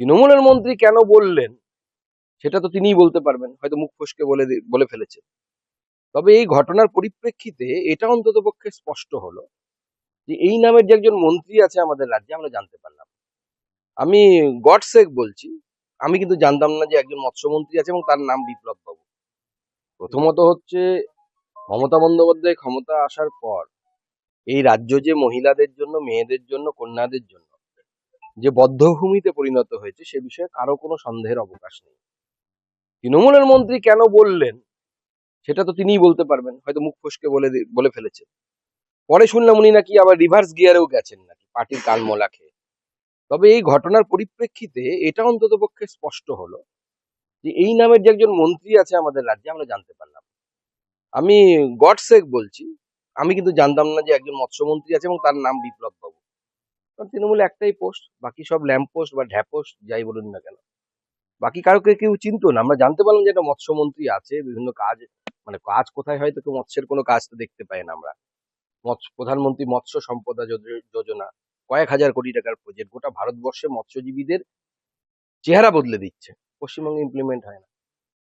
তৃণমূলের মন্ত্রী কেন বললেন, সেটা তো তিনিই বলতে পারবেন, হয়তো মুখ ফসকে বলে বলে ফেলেছেন। তবে এই ঘটনার পরিপ্রেক্ষিতে এটা অন্তত পক্ষে স্পষ্ট হলো যে এই নামের যে একজন মন্ত্রী আছে আমাদের রাজ্যে, আমরা জানতে পারলাম। আমি গডসেক বলছি, আমি কিন্তু জানতাম না যে একজন মৎস্যমন্ত্রী আছে এবং তার নাম বিপ্লব বাবু। প্রথমত হচ্ছে, মমতা বন্দ্যোপাধ্যায় ক্ষমতা আসার পর এই রাজ্য যে মহিলাদের জন্য, মেয়েদের জন্য, কন্যাদের জন্য যে বদ্ধভূমিতে পরিণত হয়েছে সে বিষয়ে কারও কোনো সন্দেহের অবকাশ নেই। তৃণমূলের মন্ত্রী কেন বললেন, সেটা তো তিনিই বলতে পারবেন, হয়তো মুখ ফসকে বলে বলে ফেলেছেন। পরে শুনলাম উনি নাকি আবার রিভার্স গিয়ারেও গেছেন নাকি, পার্টির কান মোলা খেয়ে। তবে এই ঘটনার পরিপ্রেক্ষিতে এটা অন্তত পক্ষে স্পষ্ট হলো যে এই নামের যে একজন মন্ত্রী আছে আমাদের রাজ্যে, আমরা জানতে পারলাম। আমি গডসেক বলছি, আমি কিন্তু জানতাম না যে একজন মৎস্যমন্ত্রী আছে এবং তার নাম বিপ্লব বাবু কারণ তৃণমূলে একটাই পোস্ট, বাকি সব ল্যাম্প পোস্ট বা ঢ্যাপোস্ট যাই বলুন না কেন। বাকি কারোকে কেউ চিনতো না, আমরা জানতে পারলাম যে একটা মৎস্যমন্ত্রী আছে, বিভিন্ন কাজ মানে কাজ কোথায় হয়তো কেউ মৎস্যের কোনো কাজ তো দেখতে পাই না আমরা। মৎস্য প্রধানমন্ত্রী মৎস্য সম্পদা যোজ- যোজনা, কয়েক হাজার কোটি টাকার প্রজেক্ট গোটা ভারতবর্ষে মৎস্যজীবীদের চেহারা বদলে দিচ্ছে, পশ্চিমবঙ্গে ইমপ্লিমেন্ট হয় না।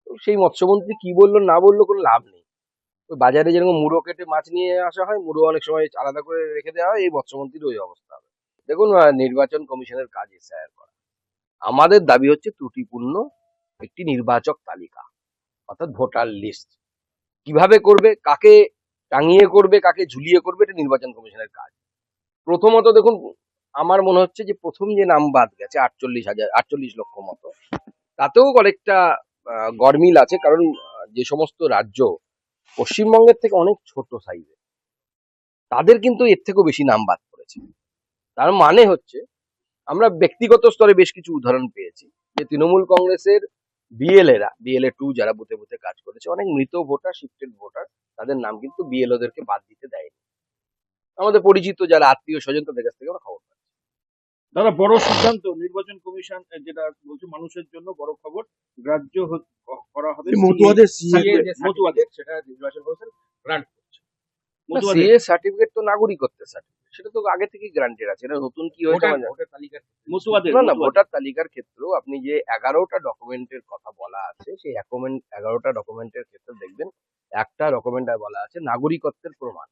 তো সেই মৎস্যমন্ত্রী কি বলল, না বলল কোনো লাভ নেই। ওই বাজারে যেরকম মুড়ো কেটে মাছ নিয়ে আসা হয়, মুড়ো অনেক সময় আলাদা করে রেখে দেওয়া হয়, এই মৎস্যমন্ত্রীর ওই অবস্থা হবে। দেখুন নির্বাচন কমিশনের কাজ এসআইআর করা। আমাদের দাবি হচ্ছে ত্রুটিপূর্ণ একটি নির্বাচক তালিকা, অর্থাৎ ভোটার লিস্ট। কীভাবে করবে, কাকে টাঙিয়ে করবে, কাকে ঝুলিয়ে করবে, এটা নির্বাচন কমিশনের কাজ। প্রথমত দেখুন, আমার মনে হচ্ছে যে প্রথম যে নাম বাদ গেছে, আটচল্লিশ হাজার, আটচল্লিশ লক্ষ মতো, তাতেও অনেকটা গরমিল আছে, কারণ যে সমস্ত রাজ্য পশ্চিমবঙ্গের থেকে অনেক ছোট সাইজের তাদের কিন্তু এর থেকেও বেশি নাম বাদ পড়েছে। তার মানে হচ্ছে আমরা ব্যক্তিগত স্তরে বেশ কিছু উদাহরণ পেয়েছি। যে তৃণমূল কংগ্রেসের বিএলএরা বিএলএ টু যারা বুথে বুথে কাজ করেছে অনেক মৃত ভোটার শিফটেড ভোটার তাদের নাম কিন্তু বিএলওদেরকে বাদ দিতে দেয়নি। আমাদের পরিচিত যারা আত্মীয় স্বজন তাদের কাছ থেকে আমরা খবর পাই দাদা বড় সিদ্ধান্ত নির্বাচন কমিশন যেটা বলছে মানুষের জন্য বড় খবর গ্রাহ্য করা হবে মতুয়াদের মতুয়াদের সেটা নির্বাচন কমিশন গ্রান্ট সিএ সার্টিফিকেট তো নাগরিকত্বের সার্টিফিকেট সেটা তো আগে থেকেই গ্রান্টেড আছে। এটা নতুন কি হয়েছে ভোটার- না। না ভোটার তালিকার ক্ষেত্রেও আপনি যে এগারোটা ডকুমেন্টের কথা বলা আছে সেই এগারোটা ডকুমেন্টের ক্ষেত্রে দেখবেন একটা ডকুমেন্টে বলা আছে নাগরিকত্বের প্রমাণ।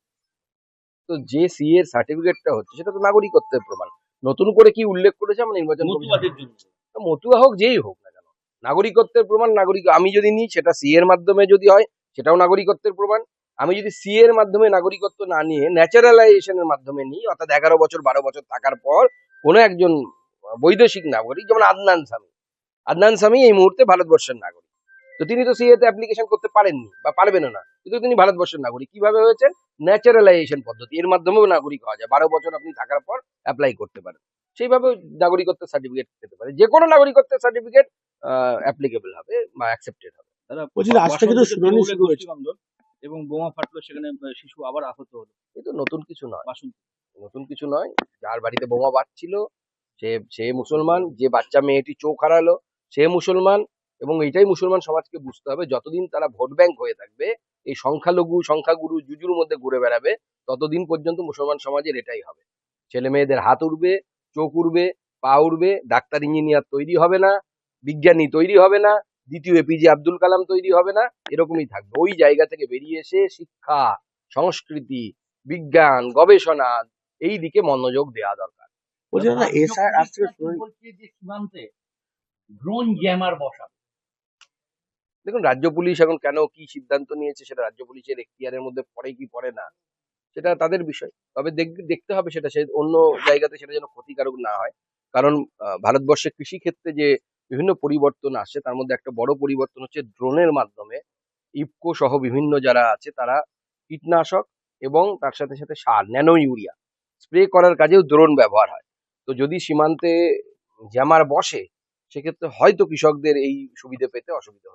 তো যে সি এর সার্টিফিকেটটা হচ্ছে সেটা তো নাগরিকত্বের প্রমাণ। নতুন করে কি উল্লেখ করেছে আমরা নির্বাচন মতুয়া হোক যেই হোক না কেন। নাগরিকত্বের প্রমাণ নাগরিক আমি যদি নিই সেটা সি এর মাধ্যমে যদি হয় সেটাও নাগরিকত্বের প্রমাণ। আমি যদি সি এর মাধ্যমে নাগরিকত্ব না নিয়ে ন্যাচারালাইজেশনের মাধ্যমে নিই, অর্থাৎ এগারো বছর, বারো বছর থাকার পর কোনো একজন বৈদেশিক নাগরিক, যেমন আদনান স্বামী আদনান স্বামী এই মুহূর্তে ভারতবর্ষের নাগরিক। তো তিনি তো সিএতে অ্যাপ্লিকেশন করতে পারেননি বা পারবেনও না, কিন্তু তিনি ভারতবর্ষের নাগরিক। কীভাবে হয়েছে ন্যাচারালাইজেশন পদ্ধতি, এর মাধ্যমেও নাগরিক হওয়া যায়। বারো বছর আপনি থাকার পর অ্যাপ্লাই করতে পারেন। সেইভাবে নাগরিকত্বের সার্টিফিকেট পেতে পারে যে কোনো নাগরিকত্বের সার্টিফিকেট অ্যাপ্লিকেবল হবে বা অ্যাকসেপ্টেড হবে। আজ থেকে তো শুনানি শুরু হয়েছে। এবং বোমা ফাটলো সেখানে শিশু আবার আহত হলো। কিন্তু নতুন কিছু নয়। নতুন কিছু নয়। যার বাড়িতে বোমা বাজছিল সে সে মুসলমান যে বাচ্চা মেয়েটি চোখ হারালো সে মুসলমান এবং এটাই মুসলমান সমাজকে বুঝতে হবে। যতদিন তারা ভোট ব্যাংক হয়ে থাকবে এই সংখ্যালঘু সংখ্যাগুরু জুজুর মধ্যে ঘুরে বেড়াবে ততদিন পর্যন্ত মুসলমান সমাজের এটাই হবে। ছেলে মেয়েদের হাত উড়বে চোখ উড়বে পা উড়বে ডাক্তার ইঞ্জিনিয়ার তৈরি হবে না বিজ্ঞানী তৈরি হবে না দ্বিতীয় এপিজে আব্দুল কালাম তৈরি হবে না এরকমই থাকবে। ওই জায়গা থেকে বেরিয়ে এসে শিক্ষা সংস্কৃতি বিজ্ঞান গবেষণা এই দিকে মনোযোগ দেওয়া দরকার। ড্রোন জ্যামার দেখুন রাজ্য পুলিশ এখন কেন কি সিদ্ধান্ত নিয়েছে সেটা রাজ্য পুলিশের এখতিয়ারের মধ্যে পড়ে কি পড়ে না সেটা তাদের বিষয়। তবে দেখ- দেখতে হবে সেটা সে অন্য জায়গাতে সেটা যেন ক্ষতিকারক না হয়। কারণ আহ, ভারতবর্ষে কৃষি ক্ষেত্রে যে বিভিন্ন পরিবর্তন আসছে। তার মধ্যে একটা বড় পরিবর্তন হচ্ছে ড্রোনের মাধ্যমে ইফকো সহ বিভিন্ন যারা আছে তারা কীটনাশক এবং তার সাথে সাথে সার, ন্যানো ইউরিয়া স্প্রে করার কাজেও ড্রোন ব্যবহার হয়। তো যদি সীমান্তে জ্যামার বসে, সেক্ষেত্রে হয়তো কৃষকদের এই সুবিধে পেতে অসুবিধা